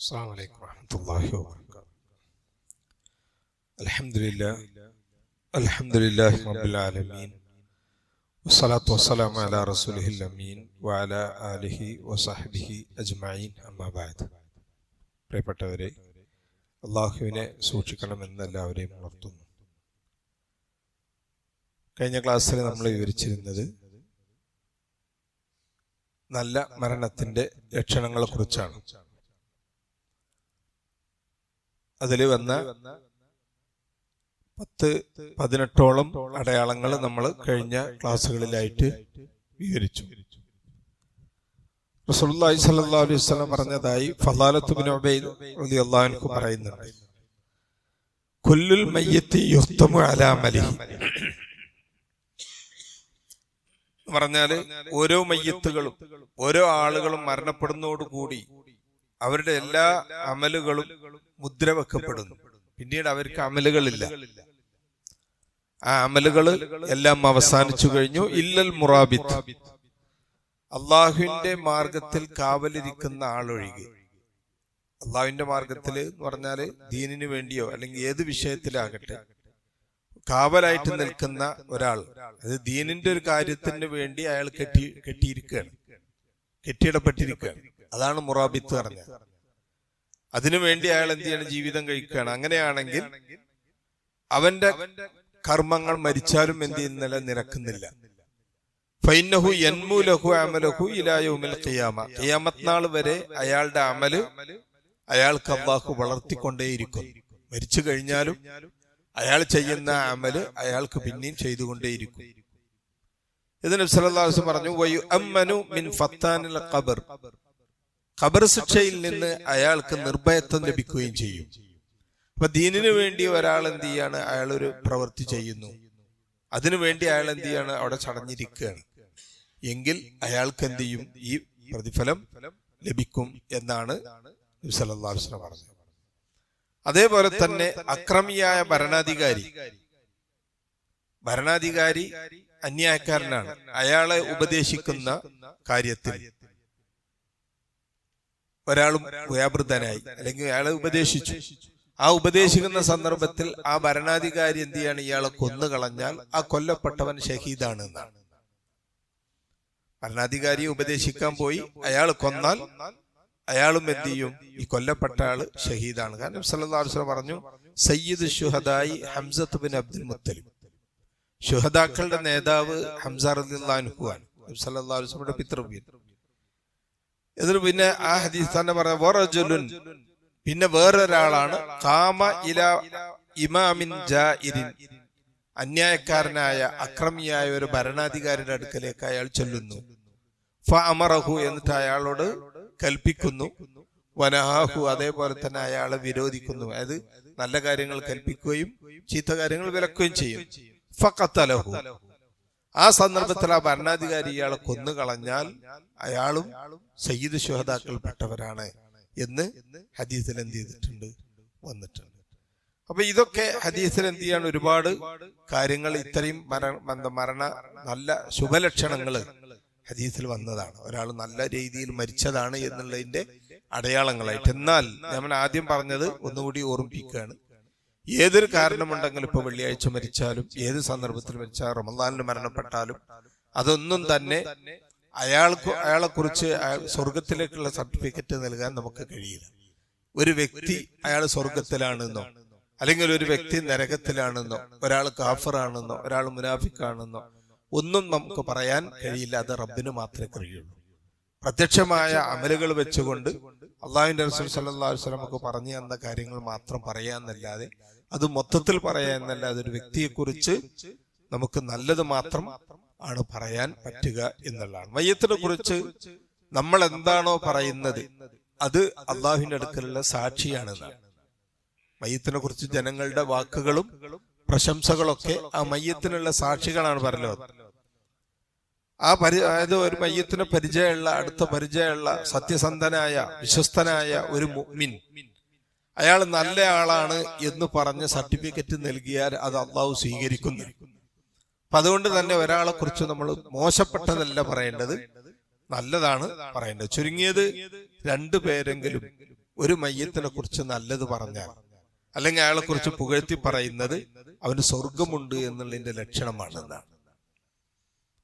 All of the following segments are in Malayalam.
السلام عليكم ورحمة الله وبركاته الحمد لله الحمد لله رب العالمين والصلاة والسلام على رسوله الأمين وعلى آله وصحبه أجمعين أما بعد പ്രിയപ്പെട്ടവരെ അള്ളാഹുവിനെ സൂക്ഷിക്കണമെന്ന് എല്ലാവരെയും ഉണർത്തുന്നു കഴിഞ്ഞ ക്ലാസ്സിൽ നമ്മൾ വിവരിച്ചിരുന്നത് നല്ല മരണത്തിന്റെ ലക്ഷണങ്ങളെ കുറിച്ചാണ് അതിൽ വന്ന പത്ത് പതിനെട്ടോളം അടയാളങ്ങൾ നമ്മൾ കഴിഞ്ഞ ക്ലാസ്സുകളിലായിട്ട് വിവരിച്ചു. റസൂലുള്ളാഹി സ്വല്ലല്ലാഹു അലൈഹി വസല്ലം പറഞ്ഞതായി ഫളാലത്ത് ബിൻ ഉബൈദ് റളിയല്ലാഹു അൻഹു പറയുന്നുണ്ട്. കുല്ലുൽ മയ്യത്തി യുഹ്തമു അലാ മലിഹി. പറഞ്ഞാൽ ഓരോ മയ്യത്തുകളും ഓരോ ആളുകളും മരണപ്പെടുന്നതോടുകൂടി അവരുടെ എല്ലാ അമലുകളും മുദ്ര വെക്കപ്പെടുന്നു. പിന്നീട് അവർക്ക് അമലുകളില്ല. ആ അമലുകൾ എല്ലാം അവസാനിച്ചു കഴിഞ്ഞു. ഇല്ലൽ മുറാബിത്ത്. അള്ളാഹുവിന്റെ മാർഗത്തിൽ കാവലിരിക്കുന്ന ആളൊഴികെ. അള്ളാഹുവിന്റെ മാർഗത്തിൽ എന്ന് പറഞ്ഞാൽ ദീനിനു വേണ്ടിയോ അല്ലെങ്കിൽ ഏത് വിഷയത്തിലാകട്ടെ. കാവലായിട്ട് നിൽക്കുന്ന ഒരാൾ. അത് ദീനിന്റെ ഒരു കാര്യത്തിന് വേണ്ടി അയാൾ കെട്ടി കെട്ടിയിരിക്കുകയാണ്. കെട്ടിയിടപ്പെട്ടിരിക്കുകയാണ്. അതാണ് മുറാബിത്ത് പറഞ്ഞത്. അതിനുവേണ്ടി അയാൾ എന്ത് ചെയ്യണം? ജീവിതം കഴിക്കുകയാണ്. അങ്ങനെയാണെങ്കിൽ അവന്റെ കർമ്മങ്ങൾ മരിച്ചാലും എന്ത് ചെയ്യുന്നില്ല? നിരക്കുന്നില്ല. ഫൈനഹു യൻമുലഹു അമലഹു ഇലായുമിൽ ഖിയാമ. ഖിയാമത്ത് നാൾ വരെ അയാളുടെ അമൽ അയാൾക്ക് അള്ളാഹു വളർത്തിക്കൊണ്ടേയിരിക്കും മരിച്ചു കഴിഞ്ഞാലും അയാൾ ചെയ്യുന്ന അമൽ അയാൾക്ക് പിന്നെയും ചെയ്തുകൊണ്ടേയിരിക്കും. ഇതിന് സലഹ്ലാസ് പറഞ്ഞു വയു അമ്മനു മിൻ ഫത്താനിൽ ഖബർ. ഖബർ ശിക്ഷയിൽ നിന്ന് അയാൾക്ക് നിർഭയത്വം ലഭിക്കുകയും ചെയ്യും. അപ്പൊ ദീനിനു വേണ്ടി ഒരാൾ എന്ത് ചെയ്യാണ്? അയാൾ ഒരു പ്രവൃത്തി ചെയ്യുന്നു. അതിനു വേണ്ടി അയാൾ എന്ത് ചെയ്യാണ്? അവിടെ ചടഞ്ഞിരിക്കുകയാണ്. എങ്കിൽ അയാൾക്ക് എന്ത് ചെയ്യും? ഈ പ്രതിഫലം ലഭിക്കും എന്നാണ് സലഹ്ലാസ്ല പറഞ്ഞത്. അതേപോലെ തന്നെ അക്രമിയായ ഭരണാധികാരി. ഭരണാധികാരി. അന്യായക്കാരനാണ്. അയാളെ ഉപദേശിക്കുന്ന കാര്യത്തിൽ. ഒരാളും വ്യാപൃതനായി അല്ലെങ്കിൽ അയാളെ ഉപദേശിച്ചു. ആ ഉപദേശിക്കുന്ന സന്ദർഭത്തിൽ ആ ഭരണാധികാരി എന്ത് ചെയ്യാണ്? ഇയാളെ കൊന്നുകളഞ്ഞാൽ ആ കൊല്ലപ്പെട്ടവൻ ഷഹീദാണ് എന്നാണ്. ഭരണാധികാരിയെ ഉപദേശിക്കാൻ പോയി. അയാൾ കൊന്നാൽ അയാളും എന്ത് ചെയ്യും? ഈ കൊല്ലപ്പെട്ട ആൾ ഷഹീദാണ്. കാരണം സല്ലാസ്ലം പറഞ്ഞു സയ്യിദ് ഷുഹദായി ഹംസത്ത് ബിൻ അബ്ദുൽ മുത്തലിം ഷുഹദാക്കളുടെ നേതാവ് ഹംസ റലിഹുവാണ് സല്ലാസ്ലമിയുടെ പിതൃവ്യൻ. ഇതിന് പിന്നെ ആ ഹദീസ് തന്നെ പറഞ്ഞ വറജുലുൻ. പിന്നെ വേറൊരാളാണ്. കാമ ഇല ഇമാമിൻ ജാഇരിൻ. അന്യായക്കാരനായ അക്രമിയായ ഒരു ഭരണാധികാരിയുടെ അടുക്കലേക്ക് അയാൾ ചെല്ലുന്നു. ഫ അമറഹു എന്നിട്ട് അയാളോട് കൽപ്പിക്കുന്നു. വനഹാഹു അതേപോലെ തന്നെ അയാളെ വിരോധിക്കുന്നു. അതായത് നല്ല കാര്യങ്ങൾ കൽപ്പിക്കുകയും ചീത്ത കാര്യങ്ങൾ വിലക്കുകയും ചെയ്യും. ഫക്കത്തലഹു ആ സന്ദർഭത്തിൽ ആ ഭരണാധികാരി ഇയാളെ കൊന്നുകളഞ്ഞാൽ അയാളും സയ്യിദ് ശുഹതാക്കൾപ്പെട്ടവരാണ് എന്ന് ഹദീസിൽ എന്ത് ചെയ്തിട്ടുണ്ട്? വന്നിട്ടുണ്ട്. അപ്പൊ ഇതൊക്കെ ഹദീസിൽ എന്ത് ചെയ്യാണ് ഒരുപാട് കാര്യങ്ങൾ ഇത്രയും മരണ മരണ നല്ല ശുഭലക്ഷണങ്ങൾ ഹദീസിൽ വന്നതാണ്. ഒരാൾ നല്ല രീതിയിൽ മരിച്ചതാണ് എന്നുള്ളതിന്റെ അടയാളങ്ങളായിട്ട്. എന്നാൽ നമ്മൾ ആദ്യം പറഞ്ഞത് ഒന്നുകൂടി ഓർമ്മിപ്പിക്കുകയാണ്. ഏതൊരു കാരണമുണ്ടെങ്കിലും ഇപ്പൊ വെള്ളിയാഴ്ച മരിച്ചാലും ഏത് സന്ദർഭത്തിൽ മരിച്ചാലും റമദാനിൽ മരണപ്പെട്ടാലും അതൊന്നും തന്നെ അയാൾക്ക് അയാളെ കുറിച്ച് സ്വർഗത്തിലേക്കുള്ള സർട്ടിഫിക്കറ്റ് നൽകാൻ നമുക്ക് കഴിയില്ല. ഒരു വ്യക്തി അയാൾ സ്വർഗത്തിലാണെന്നോ അല്ലെങ്കിൽ ഒരു വ്യക്തി നരകത്തിലാണെന്നോ ഒരാൾ കാഫറാണെന്നോ ഒരാൾ മുനാഫിക്കാണെന്നോ ഒന്നും നമുക്ക് പറയാൻ കഴിയില്ല. അത് റബ്ബിന് മാത്രമേ കഴിയുള്ളൂ. പ്രത്യക്ഷമായ അമലുകൾ വെച്ചുകൊണ്ട് അള്ളാഹുവിന്റെ റസൂൽ വസല്ലം നമുക്ക് പറഞ്ഞു തന്ന കാര്യങ്ങൾ മാത്രം പറയാന്നല്ലാതെ അത് മൊത്തത്തിൽ പറയാന്നല്ലാതെ ഒരു വ്യക്തിയെ കുറിച്ച് നമുക്ക് നല്ലത് മാത്രം ആണ് പറയാൻ പറ്റുക എന്നുള്ളതാണ്. മയ്യത്തിനെ കുറിച്ച് നമ്മൾ എന്താണോ പറയുന്നത് അത് അള്ളാഹുവിന്റെ അടുക്കലുള്ള സാക്ഷിയാണെന്നാണ്. മയ്യത്തിനെ കുറിച്ച് ജനങ്ങളുടെ വാക്കുകളും പ്രശംസകളൊക്കെ ആ മയ്യത്തിനുള്ള സാക്ഷികളാണ് പറഞ്ഞത്. ആ പരി അതായത് ഒരു മയ്യത്തിന് പരിചയമുള്ള അടുത്ത പരിചയമുള്ള സത്യസന്ധനായ വിശ്വസ്തനായ ഒരു മുഅ്മിൻ. അയാൾ നല്ല ആളാണ് എന്ന് പറഞ്ഞ് സർട്ടിഫിക്കറ്റ് നൽകിയാൽ അത് അള്ളാഹു സ്വീകരിക്കുന്നു. അപ്പൊ അതുകൊണ്ട് തന്നെ ഒരാളെ കുറിച്ച് നമ്മൾ മോശപ്പെട്ടതല്ല പറയേണ്ടത്. നല്ലതാണ് പറയേണ്ടത്. ചുരുങ്ങിയത് രണ്ടു പേരെങ്കിലും ഒരു മയ്യത്തിനെ കുറിച്ച് നല്ലത് പറഞ്ഞാൽ അല്ലെങ്കിൽ അയാളെ കുറിച്ച് പുകഴ്ത്തി പറയുന്നത് അവന് സ്വർഗമുണ്ട് എന്നുള്ളതിന്റെ ലക്ഷണമാണെന്നാണ്.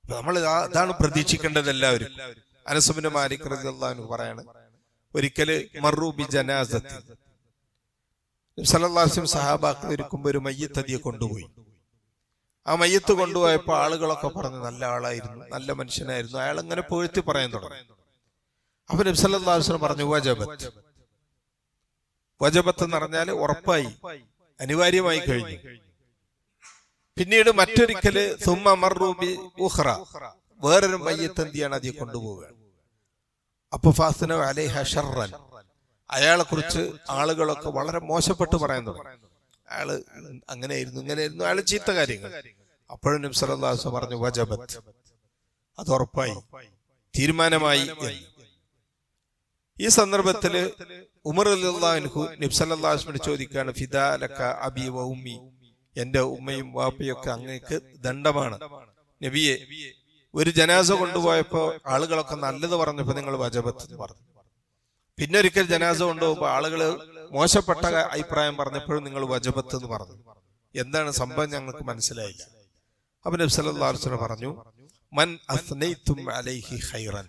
നമ്മൾ അതാണ് പ്രതീക്ഷിക്കേണ്ടത് എല്ലാവരും. അനസുബിന്റെ മാലിക് റളിയല്ലാഹു പറയാണ് ഒരിക്കൽ മറൂബി ജനാസത്ത്. സലല്ലാസ്യം സഹാബാക്കൾ ഇരിക്കുമ്പോ ഒരു മയ്യത്തതിയെ കൊണ്ടുപോയി. ആ മയ്യത്ത് കൊണ്ടുപോയപ്പോ ആളുകളൊക്കെ പറഞ്ഞു നല്ല ആളായിരുന്നു നല്ല മനുഷ്യനായിരുന്നു. അയാൾ അങ്ങനെ പൊഴുത്തി പറയാൻ തുടങ്ങി. അപ്പൊ നബ്സല്ലാസ്ലം പറഞ്ഞു വജബത്ത്. വജബത്ത് എന്ന് പറഞ്ഞാൽ ഉറപ്പായി അനിവാര്യമായി കഴിഞ്ഞു. പിന്നീട് മറ്റൊരിക്കൽ സുമ്മ ഉഹ്റ വേറൊരു മയ്യത്ത് എന്ത് ചെയ്യാണ്? അതിയെ കൊണ്ടുപോവുക അപ്പൊ ഫാസിന അലേഹ ഷർറൻ. അയാളെ കുറിച്ച് ആളുകളൊക്കെ വളരെ മോശപ്പെട്ട് പറയാൻ തുടങ്ങി. അയാൾ അങ്ങനെയായിരുന്നു ഇങ്ങനെയായിരുന്നു അയാൾ ചീത്ത കാര്യങ്ങൾ. അപ്പോഴും നബ്സല്ലാസ് പറഞ്ഞു വജബത്ത്. അത് ഉറപ്പായി. തീരുമാനമായി ഈ സന്ദർഭത്തിൽ ഉമർ അല്ലാഹു നബ്സല്ലാസ്മിന് ചോദിക്കുകയാണ് ഫിദാലക്ക അബി വ എന്റെ ഉമ്മയും വാപ്പയൊക്കെ അങ്ങേക്ക് ദണ്ഡമാണ്. നബിയെ ഒരു ജനാസ കൊണ്ടുപോയപ്പോ ആളുകളൊക്കെ നല്ലത് പറഞ്ഞപ്പോ നിങ്ങൾ വജപത്ത് എന്ന് പറഞ്ഞു. പിന്നെ ഒരിക്കൽ ജനാസ കൊണ്ടുപോകുമ്പോ ആളുകൾ മോശപ്പെട്ട അഭിപ്രായം പറഞ്ഞപ്പോഴും നിങ്ങൾ വജപത്ത് എന്ന് പറഞ്ഞു. എന്താണ് സംഭവം ഞങ്ങൾക്ക് മനസ്സിലായില്ല. അപ്പൊ നബ്സല്ലാസ്വന പറഞ്ഞു മൻ അലൈഹി ഖൈറൻ.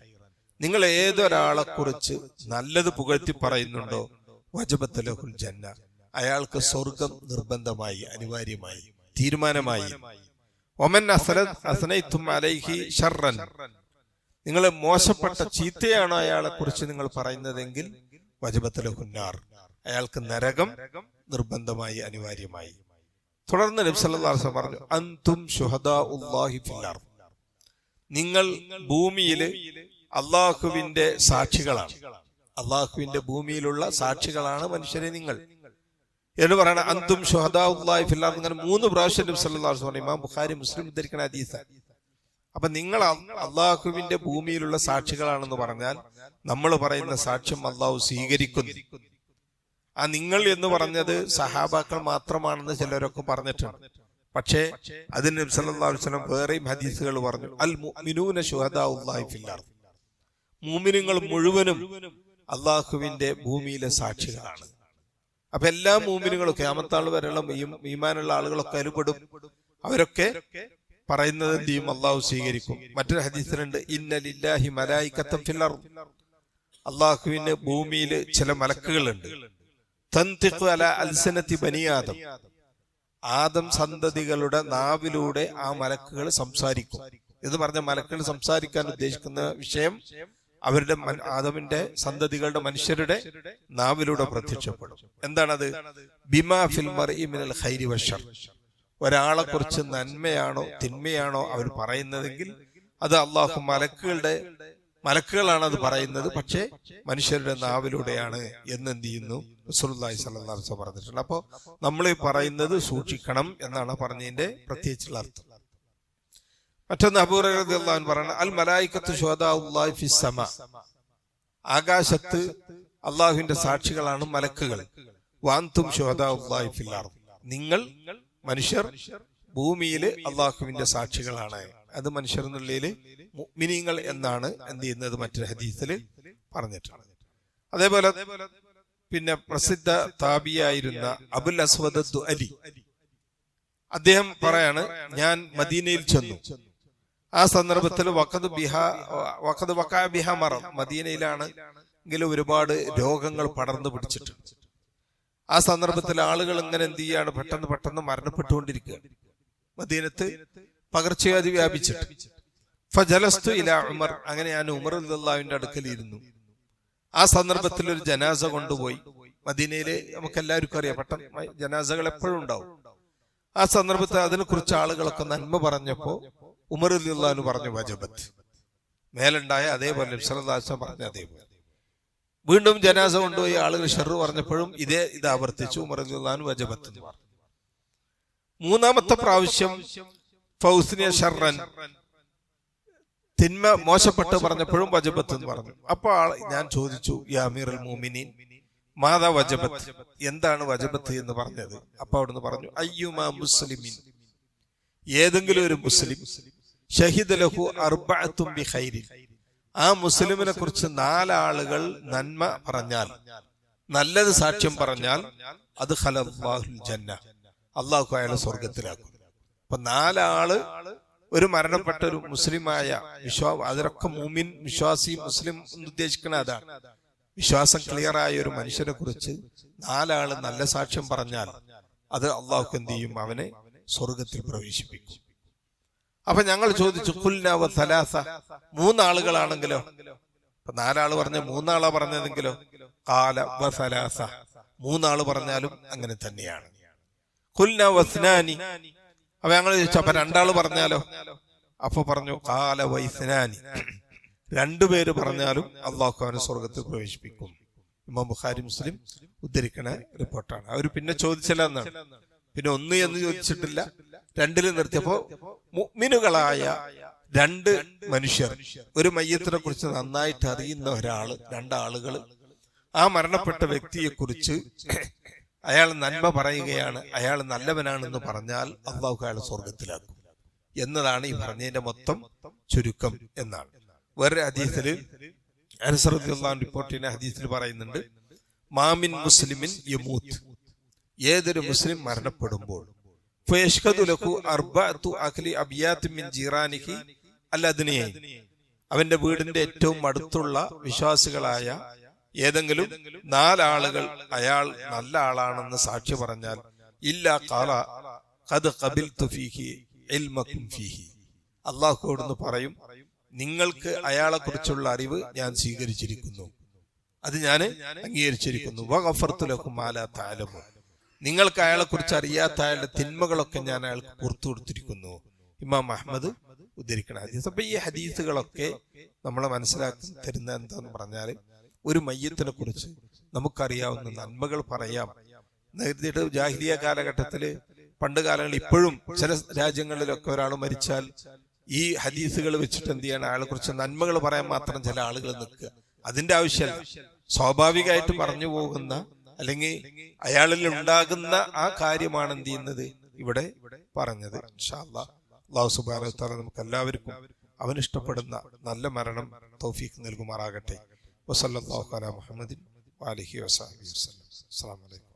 നിങ്ങൾ ഏതൊരാളെ കുറിച്ച് നല്ലത് പുകഴ്ത്തി പറയുന്നുണ്ടോ? വജപത്ത് ലഹുൽ ജന്ന. അയാൾക്ക് സ്വർഗം നിർബന്ധമായി അനിവാര്യമായി തീരുമാനമായി. ഒമൻ അസനൈത്തും അലൈഹി ഷർറൻ. നിങ്ങൾ മോശപ്പെട്ട ചീത്തയാണ് അയാളെ കുറിച്ച് നിങ്ങൾ പറയുന്നതെങ്കിൽ വജബത്തല ഹുന്നാർ അയാൾക്ക് നരകം നിർബന്ധമായി അനിവാര്യമായി. തുടർന്ന് നബ്സല്ലാസ് പറഞ്ഞു അന്തും ഫില്ലാർ നിങ്ങൾ ഭൂമിയിൽ അള്ളാഹുവിന്റെ സാക്ഷികളാണ്. അള്ളാഹുവിന്റെ ഭൂമിയിലുള്ള സാക്ഷികളാണ് മനുഷ്യരെ നിങ്ങൾ. എന്ന് പറയണ അന്തും ഷുഹദാ ഉല്ലാഹി ഫില്ലാർ അങ്ങനെ മൂന്ന് പ്രാവശ്യം നബ്സല്ലാസ് പറഞ്ഞു ഇമാം ബുഖാരി മുസ്ലിം ഉദ്ധരിക്കണ അതീസ അപ്പൊ നിങ്ങൾ അള്ളാഹുവിന്റെ ഭൂമിയിലുള്ള സാക്ഷികളാണെന്ന് പറഞ്ഞാൽ നമ്മൾ പറയുന്ന സാക്ഷ്യം അള്ളാഹു സ്വീകരിക്കുന്നു. ആ നിങ്ങൾ എന്ന് പറഞ്ഞത് സഹാബാക്കൾ മാത്രമാണെന്ന് ചിലരൊക്കെ പറഞ്ഞിട്ടുണ്ട്. പക്ഷേ അതിന് നബി സല്ലല്ലാഹു അലൈഹി വസല്ലം വേറെയും ഹദീസുകൾ പറഞ്ഞു. അൽ മുഅ്മിനൂന ശുഹദാഉല്ലാഹി മുഅ്മിനുകൾ മുഴുവനും അള്ളാഹുവിന്റെ ഭൂമിയിലെ സാക്ഷികളാണ്. അപ്പൊ എല്ലാ മൂമിനുകളും ക്യാമത്താൾ വരെയുള്ള ഈമാനുള്ള ആളുകളൊക്കെ അനുപെടും അവരൊക്കെ പറയുന്നത് എന്ത് ചെയ്യും അള്ളാഹു സ്വീകരിക്കും. മറ്റൊരു ഹദീസിലുണ്ട് ഇന്നലില്ലാഹി മലായിക്കത്തം ഫില്ലർ അള്ളാഹുവിന് ഭൂമിയിൽ ചില മലക്കുകളുണ്ട്. തന്തിഖു അല അൽസനത്തി ബനിയാദം ആദം. സന്തതികളുടെ നാവിലൂടെ ആ മലക്കുകൾ സംസാരിക്കും. എന്ന് പറഞ്ഞ മലക്കുകൾ സംസാരിക്കാൻ ഉദ്ദേശിക്കുന്ന വിഷയം അവരുടെ ആദവിന്റെ ആദമിന്റെ സന്തതികളുടെ മനുഷ്യരുടെ നാവിലൂടെ പ്രത്യക്ഷപ്പെടും. എന്താണത് ബിമാ ഫിൽമർ മിനൽ ഖൈരി വശർ ഒരാളെ കുറിച്ച് നന്മയാണോ തിന്മയാണോ അവർ പറയുന്നതെങ്കിൽ അത് അള്ളാഹു മലക്കുകളുടെ മലക്കുകളാണ് അത് പറയുന്നത്. പക്ഷേ മനുഷ്യരുടെ നാവിലൂടെയാണ് എന്ന് എന്ത് ചെയ്യുന്നു റസൂലുള്ളാഹി സല്ലാസ് പറഞ്ഞിട്ടുണ്ട്. അപ്പോൾ നമ്മൾ ഈ പറയുന്നത് സൂക്ഷിക്കണം എന്നാണ് പറഞ്ഞതിന്റെ പ്രത്യേകിച്ചുള്ള അർത്ഥം. മറ്റൊന്ന് അബൂറഹ്ലാൻ പറയണം അൽ മലായിക്കത്ത് ആകാശത്ത് അള്ളാഹുവിന്റെ സാക്ഷികളാണ് മലക്കുകൾ. വാന്തും നിങ്ങൾ മനുഷ്യർ ഭൂമിയിൽ അള്ളാഹുവിന്റെ സാക്ഷികളാണ്. അത് മനുഷ്യർ എന്നുള്ളതിൽ മുഅ്മിനീങ്ങൾ എന്നാണ് എന്ത് ചെയ്യുന്നത് മറ്റൊരു ഹദീസിൽ പറഞ്ഞിട്ടുള്ളത് അതേപോലെ പിന്നെ പ്രസിദ്ധ താബിയായിരുന്ന അബുൽ അസ്വദ് അലി അദ്ദേഹം പറയാണ് ഞാൻ മദീനയിൽ ചെന്നു. ആ സന്ദർഭത്തിൽ വക്കത് ബിഹ വക്കത് വക്കാ ബിഹ മറം മദീനയിലാണ്. എങ്കിലും ഒരുപാട് രോഗങ്ങൾ പടർന്നു പിടിച്ചിട്ടുണ്ട് ആ സന്ദർഭത്തിൽ ആളുകൾ ഇങ്ങനെ എന്ത് ചെയ്യാണ്? പെട്ടെന്ന് പെട്ടെന്ന് മരണപ്പെട്ടുകൊണ്ടിരിക്കുക. മദീനത്ത് പകർച്ചവ്യാധി വ്യാപിച്ചിട്ട്. ഫജലസ്തു ഇല ഉമർ. അങ്ങനെ ഞാൻ ഉമർ അള്ളാഹുവിന്റെ അടുക്കൽ ഇരുന്നു ആ സന്ദർഭത്തിൽ ഒരു ജനാസ കൊണ്ടുപോയി. മദീനയിലെ നമുക്ക് എല്ലാവർക്കും അറിയാം പെട്ടെന്ന് ജനാസകൾ എപ്പോഴും ഉണ്ടാവും. ആ സന്ദർഭത്തിൽ അതിനെ കുറിച്ച് ആളുകളൊക്കെ നന്മ പറഞ്ഞപ്പോ ഉമർ പറഞ്ഞു വജബത്ത്. മേലുണ്ടായ അതേപോലെ നബ്സലാസം പറഞ്ഞ അതേപോലെ. വീണ്ടും ജനാസ കൊണ്ടുപോയി ആളുകൾ ഷെറു പറഞ്ഞപ്പോഴും ഇതേ ഇത് ആവർത്തിച്ചു ഉമർ വജബത്ത് മൂന്നാമത്തെ പ്രാവശ്യം ഫൗസിനെ ഷർറൻ തിന്മ മോശപ്പെട്ട് പറഞ്ഞപ്പോഴും വജബത്ത് എന്ന് പറഞ്ഞു. അപ്പൊ ഞാൻ ചോദിച്ചു യാമീർ മോമിനി മാതാ വജബത്ത്? എന്താണ് വജബത്ത് എന്ന് പറഞ്ഞത്? അപ്പൊ അവിടുന്ന് പറഞ്ഞു അയ്യുമാ മുസ്ലിമിൻ ഏതെങ്കിലും ഒരു മുസ്ലിം ലഹു ആ മുസ്ലിമിനെ കുറിച്ച് നാലാളുകൾ നന്മ പറഞ്ഞാൽ നല്ലത് സാക്ഷ്യം പറഞ്ഞാൽ അത് ജന്ന. അള്ളാഹു അയാളെ സ്വർഗത്തിലാക്കും അപ്പൊ നാലാൾ ഒരു മരണപ്പെട്ട ഒരു മുസ്ലിമായ വിശ്വാ അതിലൊക്കെ മൂമിൻ വിശ്വാസി മുസ്ലിം എന്ന് ഉദ്ദേശിക്കണ അതാണ്. വിശ്വാസം ക്ലിയറായ ഒരു മനുഷ്യനെ കുറിച്ച് നാലാൾ നല്ല സാക്ഷ്യം പറഞ്ഞാൽ അത് അള്ളാഹു എന്ത് ചെയ്യും? അവനെ സ്വർഗത്തിൽ പ്രവേശിപ്പിക്കും. അപ്പൊ ഞങ്ങൾ ചോദിച്ചു കുൽനാവ സലാസ. മൂന്നാളുകളാണെങ്കിലോ? ഇപ്പൊ നാലാൾ പറഞ്ഞ മൂന്നാളാ പറഞ്ഞതെങ്കിലോ? കാല വ സലാസ. മൂന്നാൾ പറഞ്ഞാലും അങ്ങനെ തന്നെയാണ്. കുൽന വസ്നാനി അപ്പൊ ഞങ്ങൾ ചോദിച്ചു അപ്പൊ രണ്ടാൾ പറഞ്ഞാലോ? അപ്പൊ പറഞ്ഞു കാല വൈസ്നാനി രണ്ടുപേര് പറഞ്ഞാലും അള്ളാഹു അവനെ സ്വർഗത്തിൽ പ്രവേശിപ്പിക്കും. ഇമാം ബുഖാരി മുസ്ലിം ഉദ്ധരിക്കണ റിപ്പോർട്ടാണ്. അവർ പിന്നെ ചോദിച്ചില്ല എന്നാണ്. പിന്നെ ഒന്ന് എന്ന് ചോദിച്ചിട്ടില്ല. രണ്ടിലും നിർത്തിയപ്പോ മുഅ്മിനുകളായ രണ്ട് മനുഷ്യർ. ഒരു മയ്യത്തിനെ കുറിച്ച് നന്നായിട്ട് അറിയുന്ന ഒരാൾ രണ്ടാളുകൾ ആ മരണപ്പെട്ട വ്യക്തിയെ കുറിച്ച് അയാൾ നന്മ പറയുകയാണ്. അയാൾ നല്ലവനാണെന്ന് പറഞ്ഞാൽ അള്ളാഹു അയാൾ സ്വർഗത്തിലാക്കും എന്നതാണ് ഈ പറഞ്ഞതിന്റെ മൊത്തം ചുരുക്കം എന്നാണ്. വേറെ ഹദീസിൽ അനുസൃതി റിപ്പോർട്ട് ചെയ്യുന്ന ഹദീസിൽ പറയുന്നുണ്ട് മാമിൻ മുസ്ലിമിൻ യമൂത്ത്. ഏതൊരു മുസ്ലിം മരണപ്പെടുമ്പോൾ അവന്റെ വീടിന്റെ ഏറ്റവും അടുത്തുള്ള വിശ്വാസികളായ ഏതെങ്കിലും നാലാളുകൾ അയാൾ നല്ല ആളാണെന്ന് സാക്ഷി പറഞ്ഞാൽ ഇല്ല കാല കത് കബിൽ ഫീഹി ഇൽമക്കും ഫീഹി. അള്ളാഹു അവിടുന്ന് പറയും നിങ്ങൾക്ക് അയാളെ കുറിച്ചുള്ള അറിവ് ഞാൻ സ്വീകരിച്ചിരിക്കുന്നു. അത് ഞാൻ അംഗീകരിച്ചിരിക്കുന്നു. വഗഫർതു താലമോ നിങ്ങൾക്ക് അയാളെ കുറിച്ച് അറിയാത്ത അയാളുടെ തിന്മകളൊക്കെ ഞാൻ അയാൾക്ക് പുറത്തു കൊടുത്തിരിക്കുന്നു. ഇമാം അഹമ്മദ് ഉദ്ധരിക്കണ. ഹദീസ്. അപ്പൊ ഈ ഹദീസുകളൊക്കെ നമ്മളെ മനസ്സിലാക്കി തരുന്ന എന്താന്ന് പറഞ്ഞാൽ ഒരു മയ്യത്തിനെ കുറിച്ച് നമുക്കറിയാവുന്ന നന്മകൾ പറയാം. നേരിട്ട് ജാഹിലിയ കാലഘട്ടത്തിൽ പണ്ട് കാലങ്ങളിൽ ഇപ്പോഴും ചില രാജ്യങ്ങളിലൊക്കെ ഒരാൾ മരിച്ചാൽ ഈ ഹദീസുകൾ വെച്ചിട്ട് എന്ത് ചെയ്യണം? അയാളെ കുറിച്ച് നന്മകൾ പറയാൻ മാത്രം ചില ആളുകൾ നിൽക്കുക. അതിന്റെ ആവശ്യമല്ല. സ്വാഭാവികമായിട്ട് പറഞ്ഞു പോകുന്ന അല്ലെങ്കിൽ അയാളിൽ ഉണ്ടാകുന്ന ആ കാര്യമാണ് എന്ത് ചെയ്യുന്നത്? ഇവിടെ പറഞ്ഞത്. അള്ളാഹു നമുക്ക് എല്ലാവർക്കും അവൻ ഇഷ്ടപ്പെടുന്ന നല്ല മരണം തൗഫീഖ് നൽകുമാറാകട്ടെ. വസല്ലാഹു അല മുഹമ്മദിൻ വാലിഹി വസാഹി വസ്ലം അസ്സാം വലൈക്കും